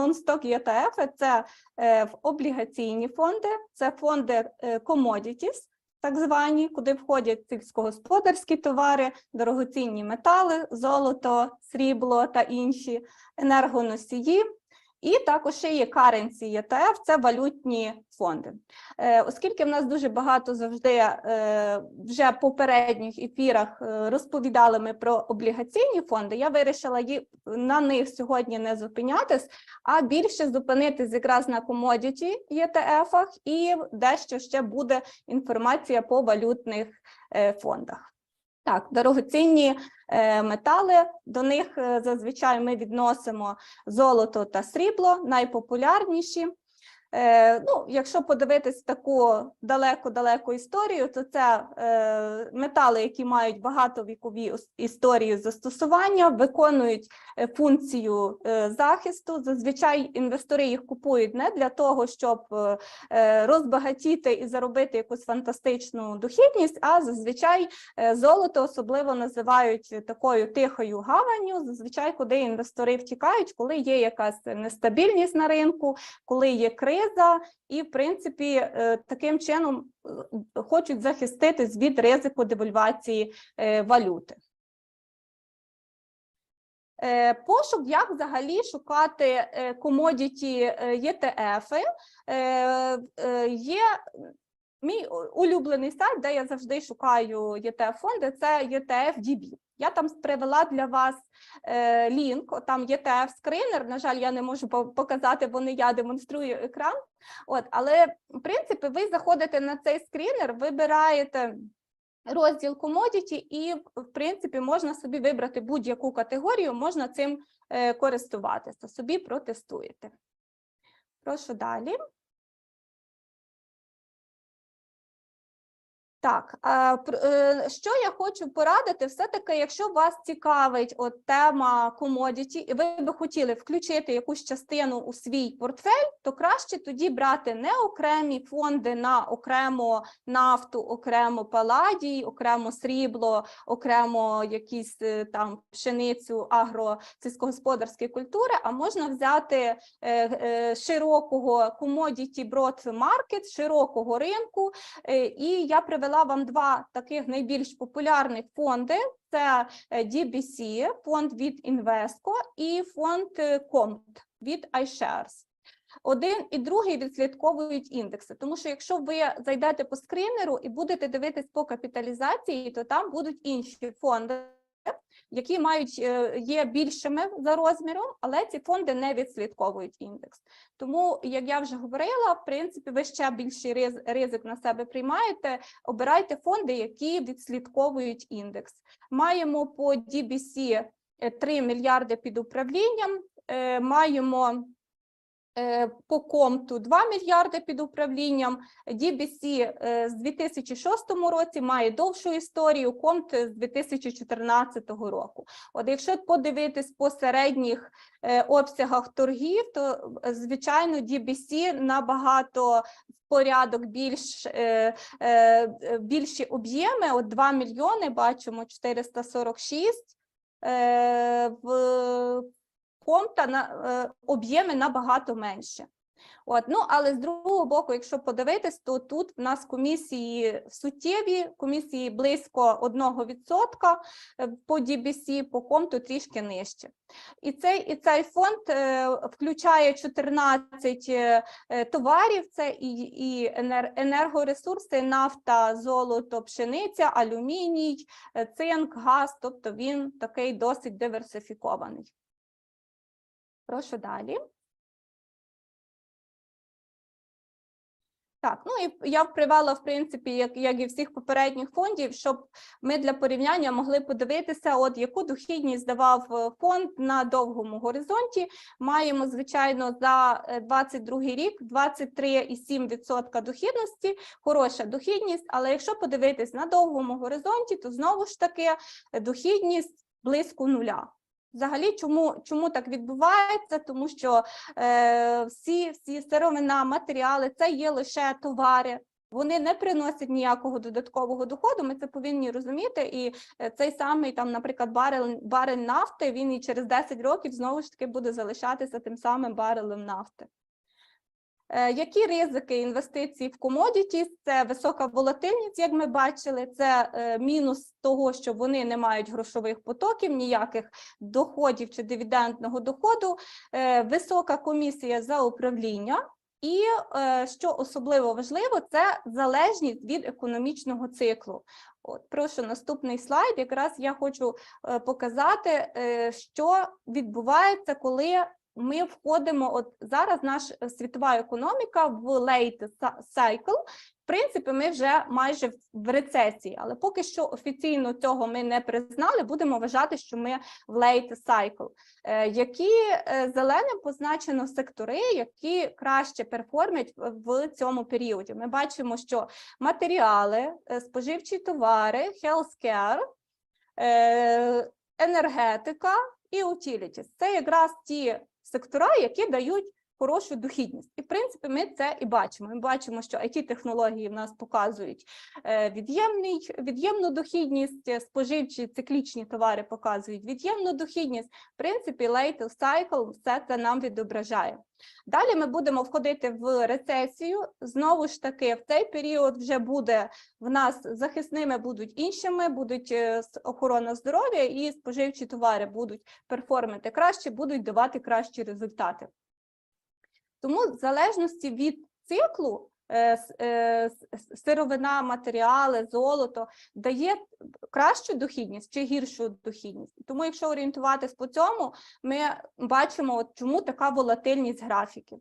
non-stock ETF – це е, в облігаційні фонди, це фонди е, commodities, так звані, куди входять сільськогосподарські товари, дорогоцінні метали, золото, срібло та інші енергоносії. І також ще є currency ETF – це валютні фонди. Е, Оскільки в нас дуже багато завжди е, вже попередніх ефірах е, розповідали ми про облігаційні фонди, я вирішила на них сьогодні не зупинятись, а більше зупинитись якраз на commodity ETF і дещо ще буде інформація по валютних фондах. Так, дорогоцінні е, метали, до них е, зазвичай ми відносимо золото та срібло, найпопулярніші. Е, ну, якщо подивитись таку далеку-далеку історію, то це е, метали, які мають багатовікові історію застосування, виконують е, функцію захисту. Зазвичай інвестори їх купують не для того, щоб розбагатіти і заробити якусь фантастичну дохідність, а зазвичай золото особливо називають такою тихою гаванню. Зазвичай, куди інвестори втікають, коли є якась нестабільність на ринку, коли є криза, і в принципі е, таким чином е, хочуть захиститись від ризику девальвації е, валюти. Пошук, як взагалі шукати комодіті е, є мій улюблений сайт, де я завжди шукаю ETF-фонди, це ETF-DB. Я там привела для вас е, лінк, там ETF-скринер, на жаль, я не можу показати, бо не я демонструю екран. От, але, в принципі, ви заходите на цей скрінер, вибираєте розділ commodity і, в принципі, можна собі вибрати будь-яку категорію, можна цим е, користуватися, собі протестуєте. Прошу далі. Так, е, що я хочу порадити, все-таки, якщо вас цікавить от тема commodity, і ви би хотіли включити якусь частину у свій портфель, то краще тоді брати не окремі фонди на окремо нафту, окремо паладій, окремо срібло, окремо якісь е, там пшеницю, агро, сільськогосподарські культури, а можна взяти е, широкого commodity broad market, широкого ринку, І я привела вам два таких найбільш популярних фонди: це е, DBC, фонд від Invesco і фонд COMT від iShares. Один і другий відслідковують індекси, тому що якщо ви зайдете по скринеру і будете дивитись по капіталізації, то там будуть інші фонди, які мають е, є більшими за розміром, але ці фонди не відслідковують індекс. Тому, як я вже говорила, в принципі, ви ще більший ризик на себе приймаєте. Обирайте фонди, які відслідковують індекс. Маємо по DBC е, 3 мільярди під управлінням. е, Маємо е, по комту 2 мільярди під управлінням. DBC е, з 2006 році має довшу історію, комт з 2014 року. От якщо подивитись по середніх е, обсягах торгів, то е, звичайно DBC набагато в порядок більш е, е, е, більші об'єми. От 2 мільйони бачимо 446. Е, в комта на е, об'єми набагато менше. От, ну, але з другого боку, якщо подивитись, то тут в нас комісії суттєві, комісії близько 1% е, по DBC, по комту трішки нижче. І цей, і цей фонд е, включає 14 е, е, товарів, це і, і енергоресурси, нафта, золото, пшениця, алюміній, цинк, газ, тобто він такий досить диверсифікований. Прошу далі. Так, ну і я привела, в принципі, як, як і всіх попередніх фондів, щоб ми для порівняння могли подивитися, от яку дохідність давав е, фонд на довгому горизонті. Маємо, звичайно, за е, 22 рік 23,7% дохідності, хороша дохідність, але якщо подивитись на довгому горизонті, то знову ж таки е, дохідність близько нуля. Взагалі, чому, чому так відбувається? Тому що е, всі, всі сировина, матеріали це є лише товари. Вони не приносять ніякого додаткового доходу. Ми це повинні розуміти. І е, цей самий там, наприклад, барель, барель нафти він і через 10 років знову ж таки буде залишатися тим самим барелем нафти. Е, Які ризики інвестицій в комодіті? Це висока волатильність, як ми бачили, це е, мінус того, що вони не мають грошових потоків, ніяких доходів чи дивідендного доходу, е, висока комісія за управління. І що особливо важливо, це залежність від економічного циклу. От, прошу наступний слайд. Якраз я хочу показати, що відбувається, коли ми входимо. От зараз наша світова економіка в late cycle. В принципі, ми вже майже в- рецесії, але поки що офіційно цього ми не признали. Будемо вважати, що ми в late cycle. Е, Які е, зеленим позначено сектори, які краще перформять в- цьому періоді? Ми бачимо, що матеріали, е, споживчі товари, healthcare, е, енергетика і utilities. Це якраз ті сектора, які дають хорошу дохідність. І в принципі, ми це і бачимо. Ми бачимо, що it технології в нас показують е, від'ємний, від'ємну дохідність, е, споживчі циклічні товари показують від'ємну дохідність. В принципі, later cycle все це нам відображає. Далі ми будемо входити в рецесію. Знову ж таки, в цей період вже буде в нас захисними будуть іншими, будуть е, охорона здоров'я і споживчі товари будуть перформити краще, будуть давати кращі результати. Тому в залежності від циклу е, е, сировина, матеріали, золото дає кращу дохідність чи гіршу дохідність. Тому, якщо орієнтуватись по цьому, ми бачимо, от чому така волатильність графіків.